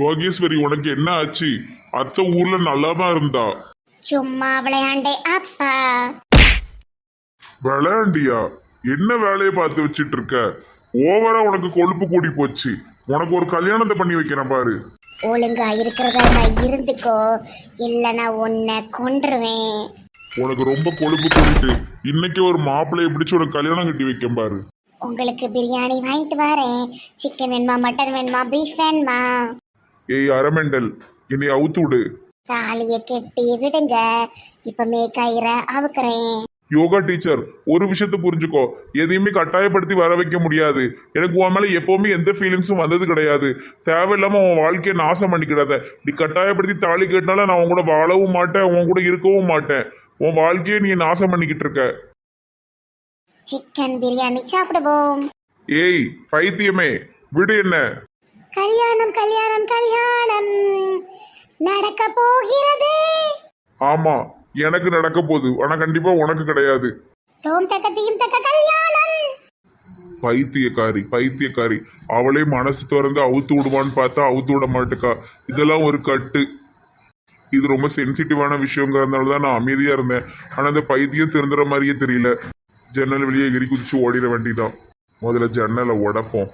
யோகேஸ்வரி உனக்கு என்ன ஆச்சு? அத்தை ஊர்ல நல்லா தான் இருந்தா? சும்மா விளையாண்டே அப்பா. விளையாண்டியா? என்ன வேலையை பார்த்து வச்சிட்டு இருக்க ஓவரா உனக்கு கொழுப்பு கூடி போச்சு. உனக்கு ஒரு கல்யாணத்தை பண்ணி வைக்கிறேன் பாரு. ஒழுங்கா இருக்கிறதா நான் இருந்துக்கோ. இல்லைன்னா உன்னை கொன்றுவேன். உனக்கு ரொம்ப கொழுப்பு கூடிட்டு இன்னைக்கு ஒரு மாப்பிள்ளைய பிடிச்சு உனக்கு கல்யாணம் கட்டி வைக்கேன் பாரு. உங்களுக்கு பிரியாணி வாங்கிட்டு வரேன். சிக்கன் வேணுமா மட்டன் வேணுமா பீஃப் வேணுமா? ஏய் அரமெண்டல் என்னை அவுத்து விடு தாலியை கெட்டி விடுங்க. இப்ப மேக்காயிர அவுக்குறேன். யோகா டீச்சர் ஒரு விஷயத்த புரிஞ்சுக்கோ. எதையுமே கட்டாயப்படுத்தி வர வைக்க முடியாது. எனக்கு உன் மேல எப்பவுமே எந்த ஃபீலிங்ஸும் வந்தது கிடையாது. தேவையில்லாம உன் வாழ்க்கையை நாசம் பண்ணிக்கிடாத. நீ கட்டாயப்படுத்தி தாலி கேட்டாலும் நான் உன் கூட வாழவும் மாட்டேன் உன் கூட இருக்கவும் மாட்டேன். உன் வாழ்க்கையை நீ நாசம் பண்ணிக்கிட்டு இருக்க. சிக்கன் பிரியாணி சாப்பிடுவோம். ஏய் பைத்தியமே விடு என்ன? கல்யாணம் கல்யாணம் கல்யாணம். நடக்க போகிறது. ஆமா எனக்கு நடக்க போகுது. ஆனா கண்டிப்பா உனக்கு கிடையாது. தோம் தக்க தீம் தக்க கல்யாணம். பைத்தியக்காரி பைத்தியக்காரி. அவளே மனசு திறந்து அவுத்து விடுவான்னு பார்த்தா அவுத்து விட மாட்டுக்கா. இதெல்லாம் ஒரு கட்டு. இது ரொம்ப சென்சிட்டிவான விஷயங்கிறதுனால தான் நான் அமைதியா இருந்தேன். ஆனா அந்த பைத்தியம் திருந்துற மாதிரியே தெரியல. ஜன்னல் வெளியே எகிரி குதிச்சு ஓடிட வேண்டிதான் முதல்ல ஜன்னலை உடைப்போம்.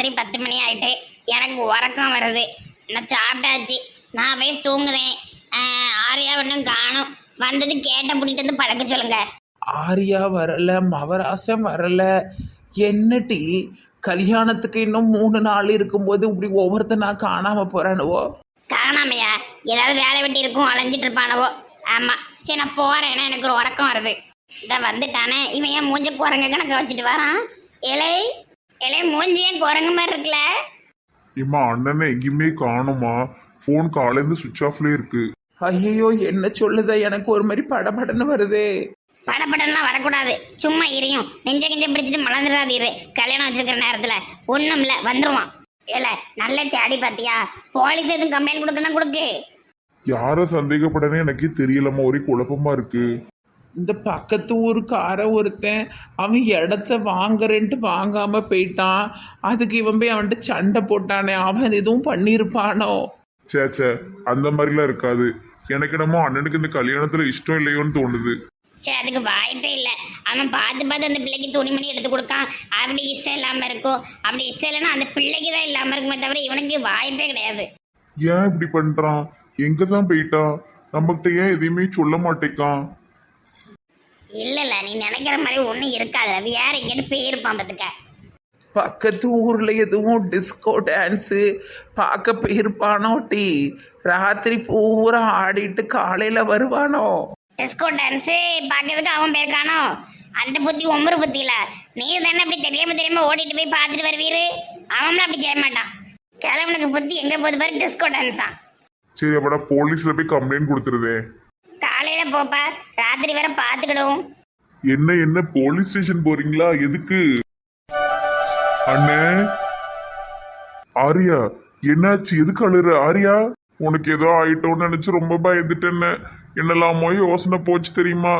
ராத்திரி பத்து மணி ஆயிட்டு எனக்கு உறக்கம் வருது. நான் சாப்பிட்டாச்சு. நான் போய் தூங்குதேன் ஆஹ் ஆரியா ஒன்றும் காணும். வந்தது கேட்ட பிடிட்டு வந்து பழக்க சொல்லுங்க. ஆரியா வரல மவராசம் வரல. என்னடி? கல்யாணத்துக்கு இன்னும் மூணு நாள் இருக்கும்போது இப்படி ஒவ்வொருத்தனா காணாம போறானுவோ? காணாமையா? ஏதாவது வேலை வெட்டி இருக்கும் அலைஞ்சிட்டு இருப்பானவோ? ஆமா. சரி நான் போறேன். ஏன்னா எனக்கு ஒரு உறக்கம் வருது. இதை வந்துட்டானே. இவன் ஏன் மூஞ்ச குரங்க கணக்க வச்சுட்டு வரான். இலை இலை மூஞ்சியே குரங்கு மாதிரி இருக்குல்ல? இம்மா அண்ணனை எங்கேயுமே காணுமா ஃபோன் காலேருந்து சுவிட்ச் ஆஃப்ல இருக்கு. ஐயோ என்ன சொல்லுத? எனக்கு ஒரு மாதிரி படபடன்னு வருதே. படப்படம்லாம் வரக்கூடாது. சும்மா இரியும். நெஞ்ச கிஞ்ச பிடிச்சிட்டு மலர்ந்துடாது இரு கல்யாணம் வச்சிருக்கிற நேரத்துல ஒண்ணும் இல்ல வந்துருவான். இல்ல நல்ல தேடி பாத்தியா? போலீஸ் எதுவும் கம்ப்ளைண்ட் கொடுக்கணும் கொடுக்கு. யாரை சந்தேகப்படனே எனக்கே தெரியலம்மா. ஒரே குழப்பமா இருக்கு. இந்த பக்கத்து ஊருக்கார ஒருத்தன் அவன் இடத்த வாங்குறேன்ட்டு வாங்காம போயிட்டான். அதுக்கு இவன் போய் அவன்கிட்ட சண்டை போட்டானே. அவன் எதுவும் பண்ணியிருப்பானோ? சே சே அந்த மாதிரிலாம் இருக்காது. எனக்கு என்னமோ அண்ணனுக்கு இந்த கல்யாணத்துல இஷ்டம் இல்லையோன்னு தோணுது. சரி அதுக்கு வாய்ப்பே இல்லை. அவன் பார்த்து பார்த்து அந்த பிள்ளைக்கு துணிமணி எடுத்து கொடுக்கான். அப்படி இஷ்டம் இல்லாம இருக்கும். அப்படி இஷ்டம் இல்லைன்னா அந்த பிள்ளைக்கு தான் இல்லாம இருக்குமே தவிர இவனுக்கு வாய்ப்பே கிடையாது. ஏன் இப்படி பண்றான்? எங்க தான் போயிட்டான் நம்மகிட்ட ஏன் எதையுமே சொல்ல மாட்டேக்கான்? இல்ல இல்ல நீ நினைக்கிற மாதிரி ஒண்ணும் இருக்காது. அது யார் எங்கேன்னு போயிருப்பான் பார்த்துக்க. பக்கத்து ஊர்ல எதுவும் டிஸ்கோ டான்ஸு பார்க்க போயிருப்பானோ டி? ராத்திரி பூரா ஆடிட்டு காலையில வருவானோ? டிஸ்கோ டான்ஸு பார்க்கறதுக்கு அவன் போயிருக்கானோ? அந்த புத்தி ஒம்பரு புத்தி இல்ல நீ தானே அப்படி தெரியாம தெரியாம ஓடிட்டு போய் பார்த்துட்டு வருவீரு? அவன்லாம் அப்படி செய்ய மாட்டான். கிழவனுக்கு புத்தி எங்க போகுது பாரு டிஸ்கோ டான்ஸா சரி அப்படா போலீஸ்ல போய் கம்ப்ளைண்ட் கொடுத்துருதே. காலையில போப்பா. ராத்திரி வரை பார்த்துக்கிடுவோம் என்ன என்ன போலீஸ் ஸ்டேஷன் போறீங்களா? எதுக்கு? அண்ணே. ஆரியா என்னாச்சு? எதுக்கு அழுற? ஆரியா உனக்கு ஏதோ ஆயிட்டோன்னு நினைச்சு ரொம்ப பயந்துட்டேன்னு. என்னெல்லாமோ யோசனை போச்சு தெரியுமா?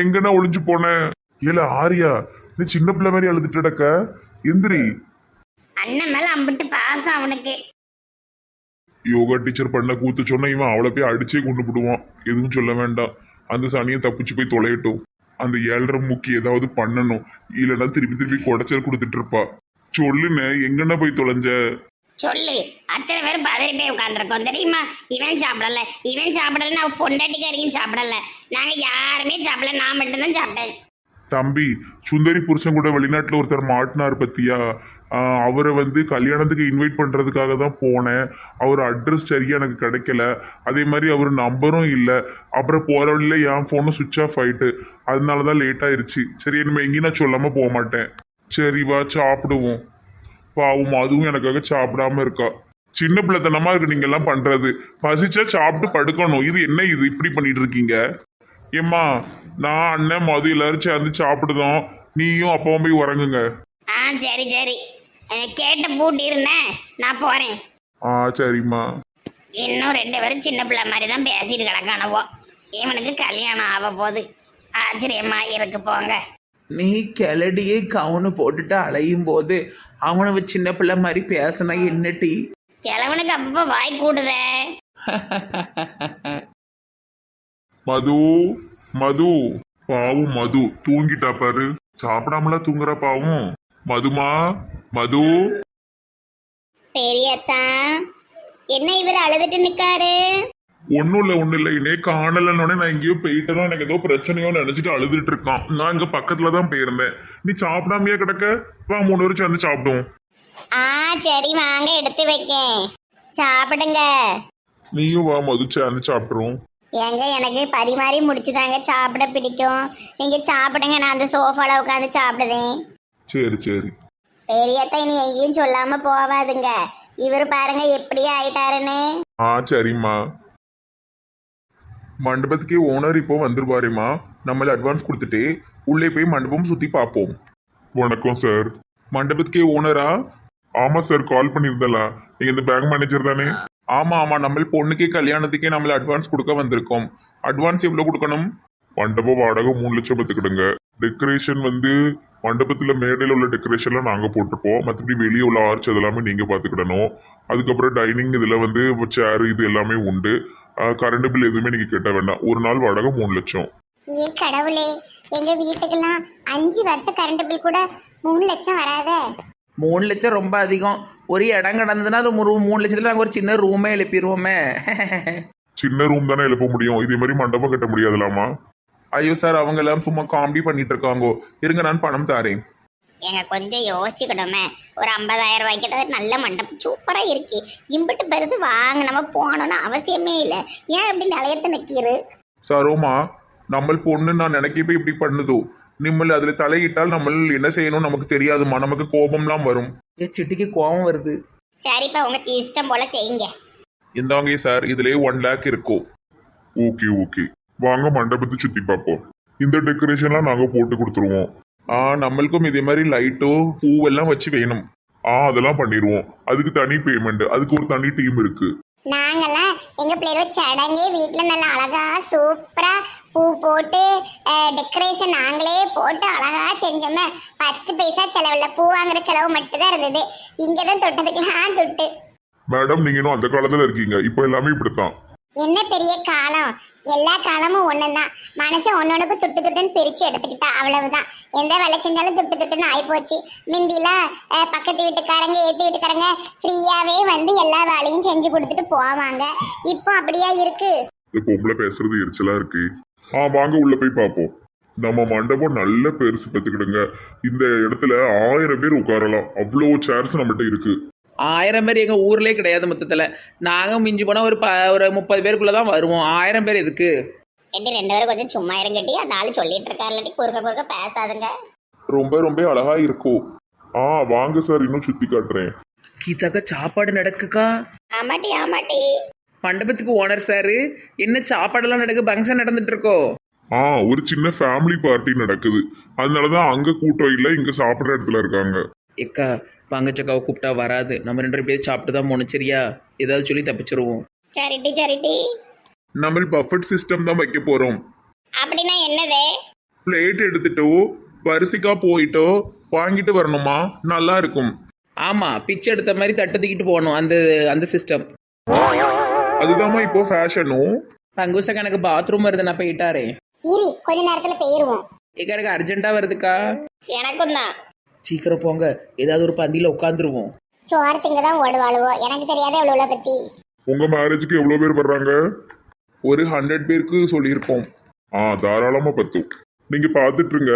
எங்கண்ணா ஒளிஞ்சு போனேன் ஏல ஆரியா நீ சின்ன பிள்ளை மாதிரி அழுதுட்டு கிடக்க. எந்திரி. அண்ணன் மேல அம்பிட்டு பாசம் அவனுக்கு. யோகா டீச்சர் பண்ண கூத்து சொன்னா இவன் அவளை போய் அடிச்சே கொண்டு விடுவான் எதுவும் சொல்ல வேண்டாம். அந்த சனியை தப்பிச்சு போய் தொலையட்டும். அந்த ஏழரை முக்கி ஏதாவது பண்ணணும். இல்லைன்னா திருப்பி திருப்பி குடைச்சல் கொடுத்துட்டு இருப்பா. சொல்லுன்னு எங்கண்ணா போய் தொலைஞ்ச? சொல்லு. அத்தனை பேர் பதறி போய் உட்காந்துருக்கோம் தெரியுமா? இவன் சாப்பிடல. இவன் சாப்பிடல நான் பொண்டாட்டிக்காரையும் சாப்பிடல. நாங்க யாருமே சாப்பிடல. நான் மட்டும்தான் சாப்பிட்டேன். தம்பி சுந்தரி புருஷன் கூட வெளிநாட்டுல ஒருத்தர் மாட்டினார் பத்தியா? அவரை வந்து கல்யாணத்துக்கு இன்வைட் பண்ணுறதுக்காக தான் போனேன். அவர் அட்ரஸ் சரியாக எனக்கு கிடைக்கல. அதே மாதிரி அவர் நம்பரும் இல்லை. அப்புறம் போகிற வழியில என் ஃபோனும் சுவிட்ச் ஆஃப் ஆயிட்டு. அதனால தான் லேட் ஆயிடுச்சு சரி இனிமேல் எங்கேயும் நான் சொல்லாமல் போக மாட்டேன். சரி வா சாப்பிடுவோம். பாவம் அதுவும் எனக்காக சாப்பிடாம இருக்கா. சின்ன பிள்ளைத்தனமாக இருக்கு நீங்கள்லாம் எல்லாம் பசிச்சா சாப்பிட்டு படுக்கணும். இது என்ன இது? இப்படி பண்ணிட்டு இருக்கீங்க? ஏம்மா நான் அண்ணன் மது எல்லாரும் சேர்ந்து சாப்பிடுதோம். நீயும் அப்பாவும் போய் உறங்குங்க. ஆ சரி சரி. கேட்ட பூட்டி இருந்தேன் நான் போறேன். ஆ சரிம்மா. இன்னும் ரெண்டு பேரும் சின்ன பிள்ளை மாதிரி தான் பேசிட்டு கிடக்கானவோ. இவனுக்கு கல்யாணம் ஆக போகுது. ஆச்சரியமா இருக்கு போங்க. நீ கிளடியே கவுனு போட்டுட்டு அலையும் போது அவனை சின்ன பிள்ளை மாதிரி பேசினா என்னட்டி கிழவனுக்கு அப்பப்போ வாய் கூடுதே. மது மது. பாவம் மது. தூங்கிட்டா பாரு. சாப்பிடாமல தூங்குற பாவம். மதுமா. மது. பெரியத்தா என்ன இவர் அழுதுட்டு நிக்காரு? ஒன்றும் இல்லை ஒன்றும் இல்லை. இன்னே காணலன்னொடனே நான் எங்கேயோ போயிட்டேனோ எனக்கு ஏதோ பிரச்சனையோ நினச்சிட்டு அழுதுட்டு இருக்கான். நான் இங்கே பக்கத்தில் தான் போயிருந்தேன். நீ சாப்பிடாமையே கிடக்க? வா மூணு பேரும் சேர்ந்து சாப்பிடுவோம். ஆ சரி வாங்க எடுத்து வைக்கேன். சாப்பிடுங்க. நீயும் வா மது சேர்ந்து சாப்பிட்ருவோம் ஏங்க எனக்கு பரிமாறி முடிச்சுதாங்க சாப்பிட பிடிக்கும். நீங்க சாப்பிடுங்க நான் அந்த சோஃபால உட்காந்து சாப்பிடுதேன். சரி சரி. பெரியத்த இனி எங்கேயும் சொல்லாம போவாதுங்க. இவர் பாருங்க எப்படி ஆயிட்டாருன்னு. ஆ சரிம்மா. மண்டபத்துக்கே ஓனர் இப்போ வந்துருவாருமா? நம்மள அட்வான்ஸ் கொடுத்துட்டு உள்ளே போய் மண்டபம் சுற்றி பார்ப்போம். வணக்கம் சார் மண்டபத்துக்கே ஓனரா? ஆமாம் சார் கால் பண்ணியிருந்தலா. நீங்கள் இந்த பேங்க் மேனேஜர் தானே? ஆமாம் ஆமாம் நம்ம பொண்ணுக்கே கல்யாணத்துக்கே நம்மள அட்வான்ஸ் கொடுக்க வந்திருக்கோம். அட்வான்ஸ் எவ்வளோ கொடுக்கணும்? மண்டப வாடகை மூணு லட்சம் பத்துக்கிடுங்க. டெக்கரேஷன் வந்து மண்டபத்தில் மேடையில் உள்ள டெக்கரேஷன்லாம் நாங்கள் போட்டிருப்போம். மற்றபடி வெளியே உள்ள ஆர்ச் அதெல்லாமே நீங்கள் பார்த்துக்கிடணும் அதுக்கப்புறம் டைனிங் இதில் வந்து சேர் இது எல்லாமே உண்டு. கரண்ட் பில் எதுவுமே நீங்கள் கட்ட வேண்டாம். ஒரு நாள் வாடகை மூணு லட்சம். ஏ கடவுளே எங்க வீட்டுக்கெல்லாம் அஞ்சு வருஷம் கரண்ட் பில் கூட மூணு லட்சம் வராதே? மூணு லட்சம் ரொம்ப அதிகம். ஒரு இடம் கிடந்ததுன்னா அது ஒரு மூணு லட்சத்தில் நாங்கள் ஒரு சின்ன ரூமே எழுப்பிடுவோமே சின்ன ரூம் தானே எழுப்ப முடியும். இதே மாதிரி மண்டபம் கட்ட முடியாதுலாமா? ஐயோ சார் அவங்க எல்லாம் சும்மா காமெடி பண்ணிட்டு இருக்காங்கோ. இருங்க நான் பணம் தாரேன். எங்க கொஞ்சம் யோசிச்சுக்கிட்டோமே ஒரு ஐம்பதாயிரம் ரூபாய்க்கு நல்ல மண்டபம் சூப்பரா இருக்கு. இம்பிட்டு பெருசு வாங்க நம்ம போகணும்னு அவசியமே இல்லை. ஏன் இப்படி நிலையத்து நிக்கிறு சரோமா நம்ம பொண்ணு நான் நினைக்கப்ப இப்படி பண்ணுதோ? நிம்மல் அதில் தலையிட்டால் நம்ம என்ன செய்யணும் நமக்கு தெரியாதுமா? நமக்கு கோபம்லாம் வரும். ஏ சிட்டிக்கு கோவம் வருது. சரிப்பா உங்க இஷ்டம் போல செய்யுங்க. இந்தாங்க சார் இதுலயே ஒன் லேக் இருக்கும் ஓகே ஓகே. வாங்க மண்டபத்தை சுத்தி பார்ப்போம். இந்த டெக்கரேஷன்லாம் நாங்க போட்டு கொடுத்துருவோம். ஆ நம்மளுக்கும் இதே மாதிரி லைட்டோ பூவெல்லாம் வச்சு வேணும். ஆ அதெல்லாம் பண்ணிடுவோம். அதுக்கு தனி பேமெண்ட் அதுக்கு ஒரு தனி டீம் இருக்கு. நாங்கெல்லாம் எங்க பிள்ளைகள சடங்கே வீட்டுல நல்லா அழகா சூப்பரா பூ போட்டு டெக்கரேஷன் நாங்களே போட்டு அழகா செஞ்சோமே. பத்து பைசா செலவில்ல பூ வாங்குற செலவு மட்டும் தான் இருந்தது. இங்கதான் தொட்டதுக்கெல்லாம் தொட்டு. மேடம் நீங்க இன்னும் அந்த காலத்துல இருக்கீங்க. இப்போ எல்லாமே இப்படித்தான். என்ன பெரிய காலம்? எல்லா காலமும் ஒண்ணுதான் மனசை ஒன்னொன்னுக்கு துட்டு துட்டுன்னு பிரிச்சு எடுத்துக்கிட்டா அவ்வளவுதான். எந்த வேலை செஞ்சாலும் துட்டு துட்டுன்னு ஆயிப்போச்சு. முந்திலாம் அஹ், பக்கத்து வீட்டுக்காரங்க ஏத்து வீட்டுக்காரங்க ஃப்ரீயாவே வந்து எல்லா வேலையும் செஞ்சு கொடுத்துட்டு போவாங்க. இப்போ அப்படியா இருக்கு? பொம்பளை பேசுறது எரிச்சலா இருக்கு. ஆ வாங்க உள்ள போய் பார்ப்போம் நம்ம மண்டபம் நல்ல பெருசு பத்துக்கிடுங்க இந்த இடத்துல ஆயிரம் பேர் உட்காரலாம். அவ்வளோ சேர்ஸ் நம்மகிட்ட இருக்கு. ஆயிரம் பேர் எங்கள் ஊர்லேயே கிடையாது மொத்தத்தில். நாங்கள் மிஞ்சி போனால் ஒரு ப ஒரு முப்பது பேருக்குள்ளே தான் வருவோம். ஆயிரம் பேர் எதுக்கு? எட்டி ரெண்டு பேரும் கொஞ்சம் சும்மா இருங்கட்டி அந்த ஆளு சொல்லிட்டு இருக்காரு இல்லாட்டி குறுக்க குறுக்க பேசாதுங்க. ரொம்ப ரொம்ப அழகா இருக்கும் ஆ வாங்க சார் இன்னும் சுத்தி காட்டுறேன். கீதாக்கா சாப்பாடு நடக்குக்கா? ஆமாட்டி ஆமாட்டி. மண்டபத்துக்கு ஓனர் சார் என்ன சாப்பாடெல்லாம் நடக்கு? ஃபங்க்ஷன் நடந்துட்டு இருக்கோ? ஆ ஒரு சின்ன ஃபேமிலி பார்ட்டி நடக்குது. அதனாலதான் அங்க கூட்டம் இல்லை இங்க சாப்பிடுற இடத்துல இருக்காங்க. எக்கா பங்கச்சக்காவை கூப்பிட்டா வராது. நம்ம ரெண்டு பேரும் சாப்பிட்டு தான் போகணும் சரியா ஏதாவது சொல்லி தப்பிச்சிருவோம். சரிட்டி சரிட்டி நம்ம பஃபட் சிஸ்டம் தான் வைக்க போறோம். அப்படின்னா என்னதே? பிளேட் எடுத்துட்டோ வரிசைக்கா போயிட்டோ வாங்கிட்டு வரணுமா? நல்லா இருக்கும். ஆமாம் பிச்சை எடுத்த மாதிரி தட்டு தூக்கிட்டு போகணும் அந்த அந்த சிஸ்டம் அதுதாம்மா இப்போ ஃபேஷனும் பங்குசக்கா எனக்கு பாத்ரூம் வருது நான் போயிட்டாரே. இரு கொஞ்ச நேரத்துல போயிருவோம். ஏக்கா எனக்கு அர்ஜென்ட்டாக வருதுக்கா? எனக்கும் தான். சீக்கிரம் போங்க. ஏதாவது ஒரு பந்தியில் உட்காந்துருவோம். சோறு திங்க தான் ஓடுவாளுவோ எனக்கு தெரியாத எவ்வளோ பத்தி. உங்க மேரேஜுக்கு எவ்வளோ பேர் வர்றாங்க? ஒரு ஹண்ட்ரட் பேருக்கு சொல்லியிருக்கோம் ஆ தாராளமா பத்தும் நீங்க பார்த்துட்டு இருங்க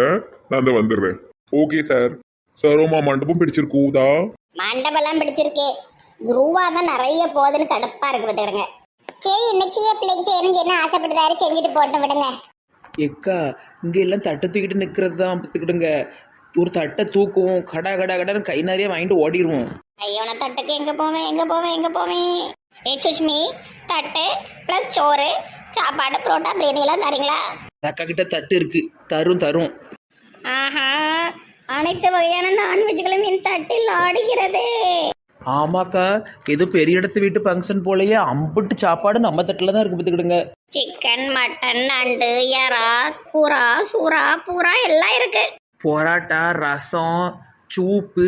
நான் அந்த வந்துடுறேன். ஓகே சார் சரோமா மண்டபம் பிடிச்சிருக்கூதா? மண்டபம்லாம் பிடிச்சிருக்கு. ரூபா தான் நிறைய போகுதுன்னு கடுப்பா இருக்கு பார்த்துக்கிடுங்க சரி நிச்சய பிள்ளைக்கு செய்யணும் செய்யணும் ஆசைப்பட்டுதாரு செஞ்சுட்டு போட்டு விடுங்க. எக்கா இங்கே எல்லாம் தட்டை தூக்கிட்டு நிற்கிறது தான் பார்த்துக்கிடுங்க. ஒரு தட்டை தூக்குவோம் கடா கடா கடான்னு கை நிறைய வாங்கிட்டு ஓடிடுவோம் ஐயோ நான் தட்டுக்கு எங்க போவேன் எங்க போவேன் எங்க போவேன்? ஏ சுஷ்மி தட்டு ப்ளஸ் சோறு சாப்பாடு புரோட்டா பிரியாணி எல்லாம் தரீங்களா? அக்கா கிட்ட தட்டு இருக்கு. தரும் தரும். ஆஹா அனைத்து வகையான நான்வெஜ்களும் என் தட்டில் ஆடுகிறதே ஆமாக்கா ஏதோ பெரிய இடத்து வீட்டு ஃபங்க்ஷன் போலயே அம்புட்டு சாப்பாடு நம்ம தட்டில் தான் இருக்கு பார்த்துக்கிடுங்க. சிக்கன் மட்டன் நண்டு எறா புறா சூறா பூரா எல்லாம் இருக்கு. பொராட்டா ரசம் சூப்பு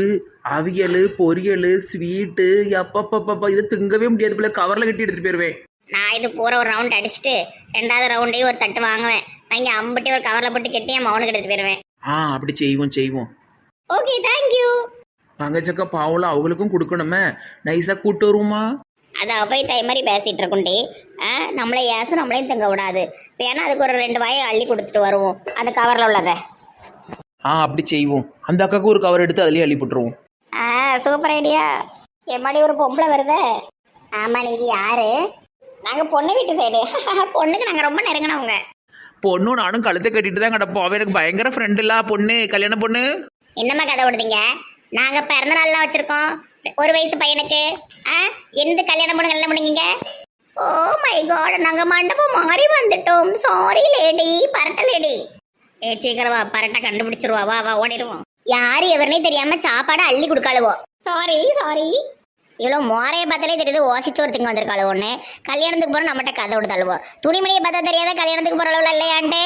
அவியல் பொரியல் ஸ்வீட்டு எப்பப்பப்பப்பா இது திங்கவே முடியாது போல கவரில் கட்டி எடுத்துகிட்டு போயிடுவேன் நான் இது பூரா ஒரு ரவுண்ட் அடிச்சுட்டு ரெண்டாவது ரவுண்டையும் ஒரு தட்டு வாங்குவேன். வாங்கி அம்பட்டி ஒரு கவரில் போட்டு கட்டி என் மௌனுக்கு எடுத்துட்டு போயிடுவேன் ஆ அப்படி செய்வோம் செய்வோம். ஓகே தேங்க்யூ பங்கச்சக்க பாவல அவங்களுக்கும் கொடுக்கணுமே. நைஸாக கூட்டு வருவோமா? அது அவை தாய் மாதிரி பேசிட்டு இருக்குண்டி ஆ நம்மளை ஏசு நம்மளையும் தங்க விடாது. வேணா அதுக்கு ஒரு ரெண்டு வாயை அள்ளி கொடுத்துட்டு வருவோம். அந்த கவரில் உள்ளதை. ஆ அப்படி செய்வோம். அந்த அக்காவுக்கு ஒரு கவர் எடுத்து அதுலேயே அள்ளி போட்டுருவோம். ஆ சூப்பர் ஐடியா எம்மாடி ஒரு பொம்பளை வருதே. ஆமா நீங்க யாரு? நாங்க பொண்ணு வீட்டு சைடு பொண்ணுக்கு நாங்க ரொம்ப நெருங்கினவங்க. பொண்ணும் நானும் கழுத்தை கட்டிட்டு தான் கிடப்போம். அவன் எனக்கு பயங்கர ஃப்ரெண்ட் இல்ல பொண்ணு கல்யாண பொண்ணு. என்னம்மா கதை விடுதீங்க நாங்க பிறந்த நாள்லாம் வச்சிருக்கோம். ஒரு வயசு பையனுக்கு. ஆ எந்த கல்யாணம் பண்ண கல்யாணம் பண்ணுவீங்க ஓ மை காட் நாங்க மண்டபம் மாறி வந்துட்டோம். சாரி லேடி பரட்ட லேடி ஏ சீக்கிரம் வா பரட்டை கண்டுபிடிச்சிருவா. வா வா ஓடிடுவோம். யாரு எவருனே தெரியாம சாப்பாடு அள்ளி கொடுக்காளுவோ. சாரி சாரி இவ்வளோ மோரையை பார்த்தாலே தெரியுது ஓசிச்சு திங்க வந்திருக்காளு ஒன்று கல்யாணத்துக்கு போகிற நம்மகிட்ட கதை விடுதாளுவோ. துணிமணியை பார்த்தா தெரியாத கல்யாணத்துக்கு போகிற அளவில் இல்லையான்ட்டு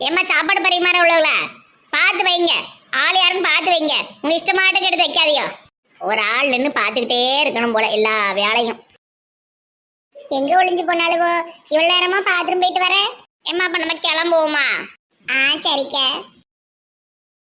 ஏம்மா சாப்பாடு பரிமாற உள்ளவங்கள பார்த்து வைங்க. ஆள் யாருன்னு பார்த்து வைங்க. உங்கள் இஷ்டமாட்டுக்கு எடுத்து வைக்காதியோ ஒரு ஆள் நின்று பார்த்துக்கிட்டே இருக்கணும் போல எல்லா வேலையும். எங்க ஒளிஞ்சு போனாலுவோ இவ்வளவு நேரமா பாத்ரூம் போயிட்டு வர? ஏமா அப்ப நம்ம கிளம்புவோமா? ஆ சரிக்க.